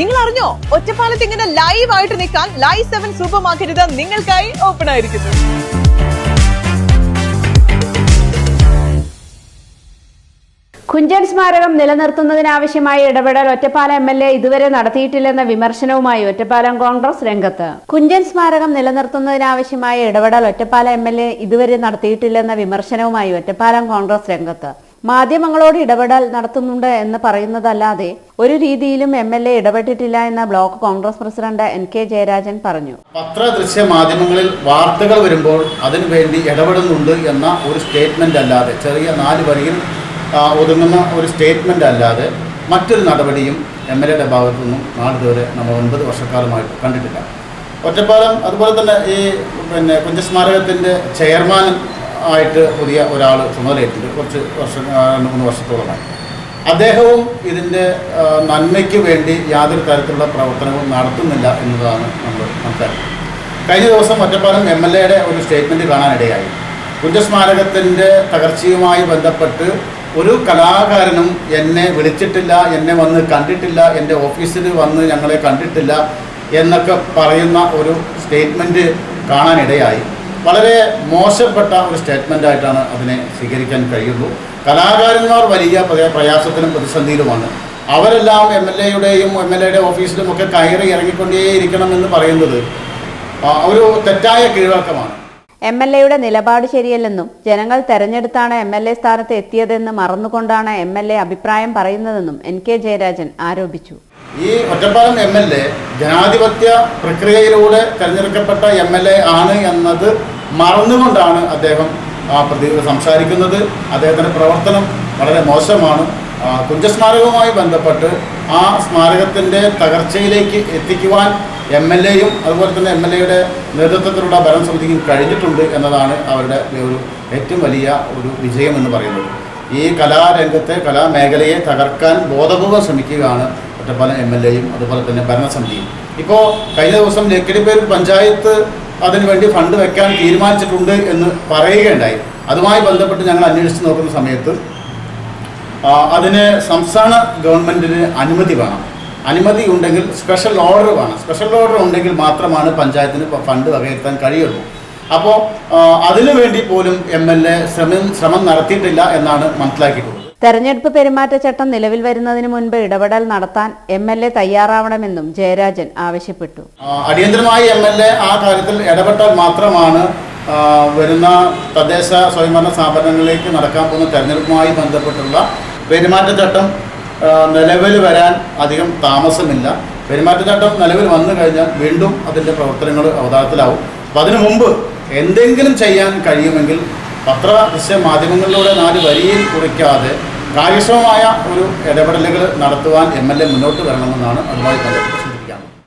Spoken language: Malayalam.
നിങ്ങൾ അറിഞ്ഞോ ഒറ്റപ്പാലത്ത് ഇങ്ങനെ ലൈവ് ആയിട്ട് നിൽക്കാൻ ലൈവ് സെവൻ സൂപ്പർ മാർക്കറ്റ് നിങ്ങൾക്കായി ഓപ്പൺ ആയിരിക്കുന്നു. കുഞ്ചൻ സ്മാരകം നിലനിർത്തുന്നതിനാവശ്യമായ ഇടപെടൽ ഒറ്റപ്പാലം എം എൽ എ ഇതുവരെ നടത്തിയിട്ടില്ലെന്ന വിമർശനവുമായി ഒറ്റപ്പാലം കോൺഗ്രസ് രംഗത്ത്. കുഞ്ചൻ സ്മാരകം നിലനിർത്തുന്നതിനാവശ്യമായ ഇടപെടൽ ഒറ്റപ്പാലം എം എൽ എ ഇതുവരെ നടത്തിയിട്ടില്ലെന്ന വിമർശനവുമായി ഒറ്റപ്പാലം കോൺഗ്രസ് രംഗത്ത്. മാധ്യമങ്ങളോട് ഇടപെടൽ നടത്തുന്നുണ്ട് എന്ന് പറയുന്നതല്ലാതെ ഒരു രീതിയിലും എം എൽ എ ഇടപെട്ടിട്ടില്ല എന്ന് block Congress president N K Jayarajan പറഞ്ഞു. പത്ര ദൃശ്യ മാധ്യമങ്ങളിൽ വാർത്തകൾ വരുമ്പോൾ അതിനുവേണ്ടി ഇടപെടുന്നുണ്ട് എന്ന ഒരു സ്റ്റേറ്റ്മെന്റ് അല്ലാതെ ചെറിയ നാല് വരിയിൽ ഒതുങ്ങുന്ന ഒരു സ്റ്റേറ്റ്മെന്റ് അല്ലാതെ മറ്റൊരു നടപടിയും എം എൽ എയുടെ ഭാഗത്തു നിന്നും നാളിതുവരെ നമ്മൾ ഒൻപത് വർഷക്കാലമായിട്ട് കണ്ടിട്ടില്ല. ഒറ്റപ്പാലം അതുപോലെ തന്നെ ഈ പിന്നെ കുഞ്ചസ്മാരകത്തിന്റെ ചെയർമാൻ ആയിട്ട് പുതിയ ഒരാൾ ചുമതലയേറ്റിട്ടുണ്ട് കുറച്ച് വർഷം രണ്ട് മൂന്ന് വർഷത്തോളമായി. അദ്ദേഹവും ഇതിന്റെ നന്മയ്ക്ക് വേണ്ടി യാതൊരു തരത്തിലുള്ള പ്രവർത്തനവും നടത്തുന്നില്ല എന്നതാണ് നമ്മൾ മനസ്സിലാക്കുന്നത് കഴിഞ്ഞ ദിവസം ഒറ്റപ്പാലം എം എൽ എയുടെ ഒരു സ്റ്റേറ്റ്മെന്റ് കാണാനിടയായി. കുഞ്ചസ്മാരകത്തിന്റെ തകർച്ചയുമായി ബന്ധപ്പെട്ട് ഒരു കലാകാരനും എന്നെ വിളിച്ചിട്ടില്ല എന്നെ വന്ന് കണ്ടിട്ടില്ല എന്റെ ഓഫീസിൽ വന്ന് ഞങ്ങളെ കണ്ടിട്ടില്ല എന്നൊക്കെ പറയുന്ന ഒരു സ്റ്റേറ്റ്മെന്റ് കാണാനിടയായി. വളരെ മോശപ്പെട്ട ഒരു സ്റ്റേറ്റ്മെന്റ് ആയിട്ടാണ് അതിനെ സ്വീകരിക്കാൻ കഴിയുള്ളൂ. കലാകാരന്മാർ വലിയ പ്രയാസത്തിനും പ്രതിസന്ധിയിലുമാണ്. അവരെല്ലാം എം എൽ എയുടെയും എം എൽ എയുടെ ഓഫീസിലും ഒക്കെ കയറി ഇറങ്ങിക്കൊണ്ടേയിരിക്കണം എന്ന് പറയുന്നത് ഒരു തെറ്റായ കീഴ്വഴക്കമാണ്. എം എൽ എയുടെ നിലപാട് ശരിയല്ലെന്നും ജനങ്ങൾ തെരഞ്ഞെടുത്താണ് എം എൽ എ സ്ഥാനത്ത് എത്തിയതെന്ന് മറന്നുകൊണ്ടാണ് എം എൽ എ അഭിപ്രായം പറയുന്നതെന്നും എൻ കെ ജയരാജൻ ആരോപിച്ചു. ഈ ഒറ്റപ്പാലം എം എൽ എ ജനാധിപത്യ പ്രക്രിയയിലൂടെ തെരഞ്ഞെടുക്കപ്പെട്ട എം എൽ എ ആണ് എന്നത് മറന്നുകൊണ്ടാണ് അദ്ദേഹം ആ പ്രതി സംസാരിക്കുന്നത്. അദ്ദേഹത്തിന്റെ പ്രവർത്തനം വളരെ മോശമാണ്. കുഞ്ചസ്മാരകവുമായി ബന്ധപ്പെട്ട് ആ സ്മാരകത്തിന്റെ തകർച്ചയിലേക്ക് എത്തിക്കുവാൻ എം എൽ എയും അതുപോലെ തന്നെ എം എൽ എയുടെ നേതൃത്വത്തിലുള്ള ഭരണസമിതിക്കും കഴിഞ്ഞിട്ടുണ്ട് എന്നതാണ് അവരുടെ ഒരു ഏറ്റവും വലിയ ഒരു വിജയം എന്ന് പറയുന്നത്. ഈ കലാരംഗത്തെ കലാമേഖലയെ തകർക്കാൻ ബോധപൂർവം ശ്രമിക്കുകയാണ് ഒറ്റപ്പാലം എം എൽ എയും അതുപോലെ തന്നെ ഭരണസമിതിയും. ഇപ്പോൾ കഴിഞ്ഞ ദിവസം ലക്കിടിപ്പേരിൽ പഞ്ചായത്ത് അതിനുവേണ്ടി ഫണ്ട് വെക്കാൻ തീരുമാനിച്ചിട്ടുണ്ട് എന്ന് പറയുകയുണ്ടായി. അതുമായി ബന്ധപ്പെട്ട് ഞങ്ങൾ അന്വേഷിച്ച് നോക്കുന്ന സമയത്ത് അതിന് സംസ്ഥാന ഗവൺമെന്റിന് അനുമതി വേണം. അനുമതി ഉണ്ടെങ്കിൽ സ്പെഷ്യൽ ഓർഡർ വേണം. സ്പെഷ്യൽ ഓർഡർ ഉണ്ടെങ്കിൽ മാത്രമാണ് പഞ്ചായത്തിന് ഫണ്ട് വകയിരുത്താൻ കഴിയുള്ളൂ. അപ്പോൾ അതിനു വേണ്ടി പോലും എം എൽ എ ശ്രമം ശ്രമം നടത്തിയിട്ടില്ല എന്നാണ് മനസ്സിലാക്കിയിട്ടുള്ളത്. തെരഞ്ഞെടുപ്പ് പെരുമാറ്റച്ചട്ടം നിലവിൽ വരുന്നതിന് മുൻപ് ഇടപെടൽ നടത്താൻ എം എൽ എ തയ്യാറാവണമെന്നും ജയരാജൻ ആവശ്യപ്പെട്ടു. അടിയന്തരമായി എം എൽ എ ആ കാര്യത്തിൽ ഇടപെട്ടാൽ മാത്രമാണ് വരുന്ന തദ്ദേശ സ്വയംഭരണ സ്ഥാപനങ്ങളിലേക്ക് നടക്കാൻ പോകുന്ന തെരഞ്ഞെടുപ്പുമായി ബന്ധപ്പെട്ടുള്ള പെരുമാറ്റച്ചട്ടം നിലവിൽ വരാൻ അധികം താമസമില്ല. പെരുമാറ്റച്ചട്ടം നിലവിൽ വന്നു കഴിഞ്ഞാൽ വീണ്ടും അതിന്റെ പ്രവർത്തനങ്ങൾ അവതാരത്തിലാവും അപ്പം അതിനു മുമ്പ് എന്തെങ്കിലും ചെയ്യാൻ കഴിയുമെങ്കിൽ പത്ര ദൃശ്യ മാധ്യമങ്ങളിലൂടെ നാല് വരിയിൽ കുറിക്കാതെ കാര്യക്ഷമമായ ഒരു ഇടപെടലുകൾ നടത്തുവാൻ എം എൽ എ മുന്നോട്ട് വരണമെന്നാണ് അതുമായി ബന്ധപ്പെട്ട്